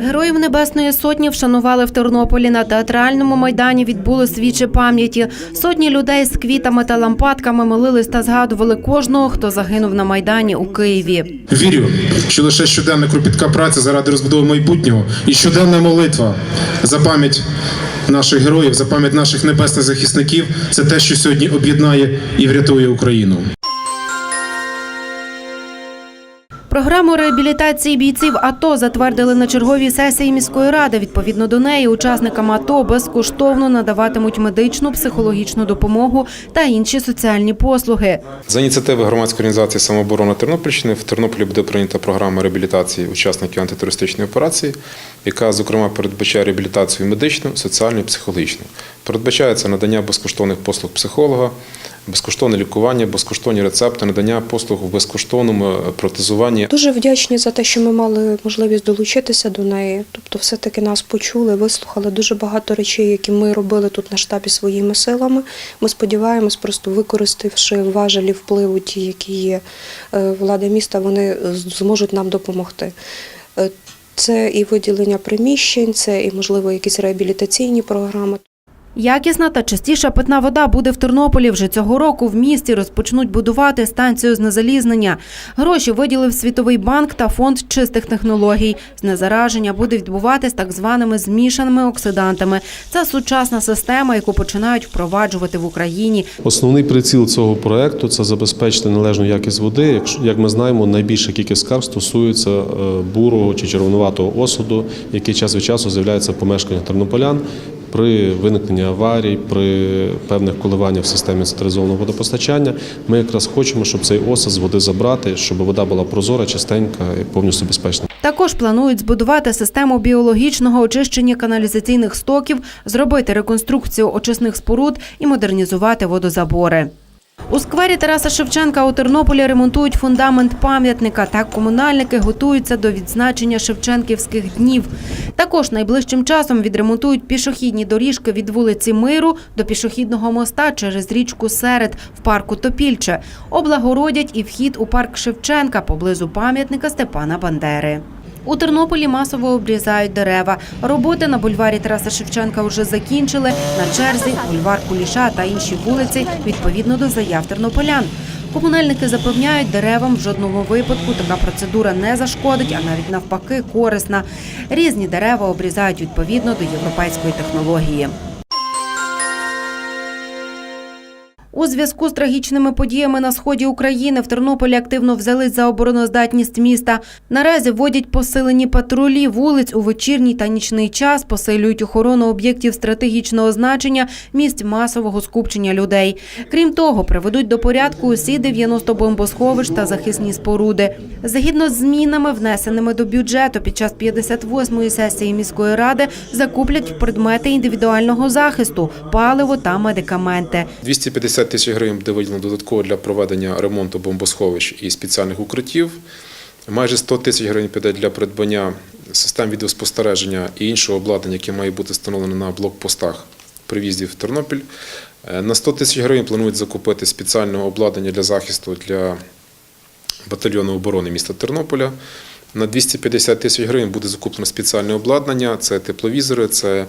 Героїв Небесної Сотні вшанували в Тернополі. На театральному майдані відбули свічі пам'яті. Сотні людей з квітами та лампадками молились та згадували кожного, хто загинув на майдані у Києві. Вірю, що лише щоденна кропітка праця заради розбудови майбутнього і щоденна молитва за пам'ять наших героїв, за пам'ять наших небесних захисників це те, що сьогодні об'єднає і врятує Україну. Програму реабілітації бійців АТО затвердили на черговій сесії міської ради. Відповідно до неї, учасникам АТО безкоштовно надаватимуть медичну, психологічну допомогу та інші соціальні послуги. За ініціативи громадської організації самооборона Тернопільщини в Тернополі буде прийнята програма реабілітації учасників антитерористичної операції, яка, зокрема, передбачає реабілітацію медичну, соціальну і психологічну. Передбачається надання безкоштовних послуг психолога, безкоштовне лікування, безкоштовні рецепти, надання послуг в безкоштовному протезуванні Дуже вдячні за те, що ми мали можливість долучитися до неї. Тобто, все-таки нас почули, вислухали дуже багато речей, які ми робили тут на штабі своїми силами. Ми сподіваємось, просто використавши важелі впливу, ті, які є е, влади міста, вони зможуть нам допомогти. Е, Це і виділення приміщень, це і можливо якісь реабілітаційні програми. Якісна та чистіша питна вода буде в Тернополі. Вже цього року в місті розпочнуть будувати станцію знезалізнення. Гроші виділив Світовий банк та фонд чистих технологій. Знезараження буде відбуватись так званими змішаними оксидантами. Це сучасна система, яку починають впроваджувати в Україні. Основний приціл цього проекту це забезпечити належну якість води. Як ми знаємо, найбільша кількість скарг стосується е, бурого чи червонуватого осуду, який час від часу з'являється в помешканнях тернополян. При виникненні аварій, при певних коливаннях в системі централізованого водопостачання, ми якраз хочемо, щоб цей осад з води забрати, щоб вода була прозора, чистенька і повністю безпечна. Також планують збудувати систему біологічного очищення каналізаційних стоків, зробити реконструкцію очисних споруд і модернізувати водозабори. У сквері Тараса Шевченка у Тернополі ремонтують фундамент пам'ятника. Так комунальники готуються до відзначення Шевченківських днів. Також найближчим часом відремонтують пішохідні доріжки від вулиці Миру до пішохідного моста через річку Серед в парку Топільче. Облагородять і вхід у парк Шевченка поблизу пам'ятника Степана Бандери. У Тернополі масово обрізають дерева. Роботи на бульварі Тараса Шевченка вже закінчили. На черзі бульвар Куліша та інші вулиці відповідно до заяв тернополян. Комунальники запевняють, деревам в жодному випадку така процедура не зашкодить, а навіть навпаки корисна. Різні дерева обрізають відповідно до європейської технології. У зв'язку з трагічними подіями на сході України в Тернополі активно взялись за обороноздатність міста. Наразі вводять посилені патрулі вулиць у вечірній та нічний час, посилюють охорону об'єктів стратегічного значення місць масового скупчення людей. Крім того, приведуть до порядку усі 90 бомбосховищ та захисні споруди. Згідно з змінами, внесеними до бюджету під час 58-ї сесії міської ради, закуплять предмети індивідуального захисту, паливо та медикаменти. 250 тисяч гривень буде виділено додатково для проведення ремонту бомбосховищ і спеціальних укриттів. Майже 100 тисяч гривень піде для придбання систем відеоспостереження і іншого обладнання, яке має бути встановлено на блокпостах при в'їзді в Тернопіль. Е, На 100 тисяч гривень планують закупити спеціальне обладнання для захисту для батальйону оборони міста Тернополя. На 250 тисяч гривень буде закуплено спеціальне обладнання, це тепловізори, це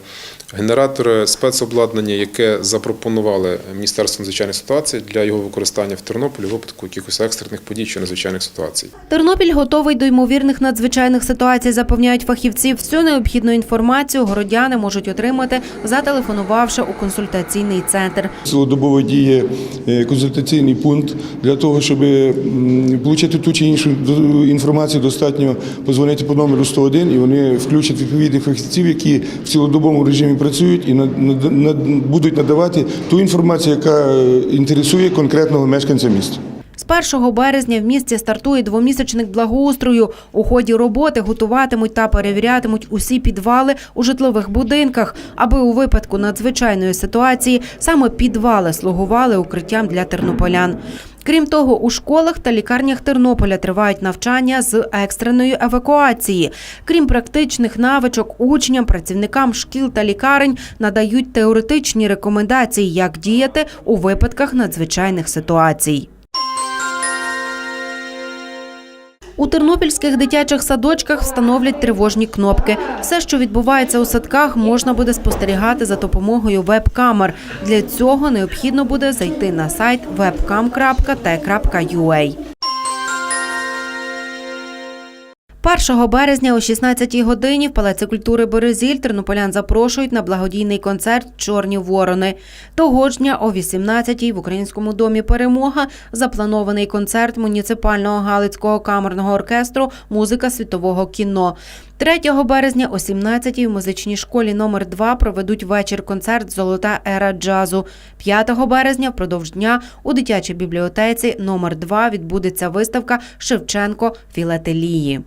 генератори, спецобладнання, яке запропонували Міністерство надзвичайних ситуацій для його використання в Тернополі в випадку якихось екстрених подій чи надзвичайних ситуацій. Тернопіль готовий до ймовірних надзвичайних ситуацій, запевняють фахівці. Всю необхідну інформацію городяни можуть отримати, зателефонувавши у консультаційний центр. Цілодобово діє е, консультаційний пункт для того, щоб отримати ту чи іншу до- інформацію, достатньо позвонити по номеру 101 і вони включать відповідних фахівців, які в цілодобовому режимі працюють і будуть надавати ту інформацію, яка е, інтересує конкретного мешканця міста. З 1 березня в місті стартує двомісячник благоустрою. У ході роботи готуватимуть та перевірятимуть усі підвали у житлових будинках, аби у випадку надзвичайної ситуації саме підвали слугували укриттям для тернополян. Крім того, у школах та лікарнях Тернополя тривають навчання з екстреної евакуації. Крім практичних навичок, учням, працівникам шкіл та лікарень надають теоретичні рекомендації, як діяти у випадках надзвичайних ситуацій. У тернопільських дитячих садочках встановлять тривожні кнопки. Все, що відбувається у садках, можна буде спостерігати за допомогою веб-камер. Для цього необхідно буде зайти на сайт webcam.t.ua. 1 березня о 16 годині в Палаці культури Березіль тернополян запрошують на благодійний концерт Чорні ворони. Того ж дня о 18 в Українському домі Перемога запланований концерт муніципального галицького камерного оркестру Музика світового кіно. 3 березня о 17 в музичній школі номер 2 проведуть вечір-концерт Золота ера джазу. 5 березня впродовж дня у дитячій бібліотеці номер 2 відбудеться виставка Шевченко філателії.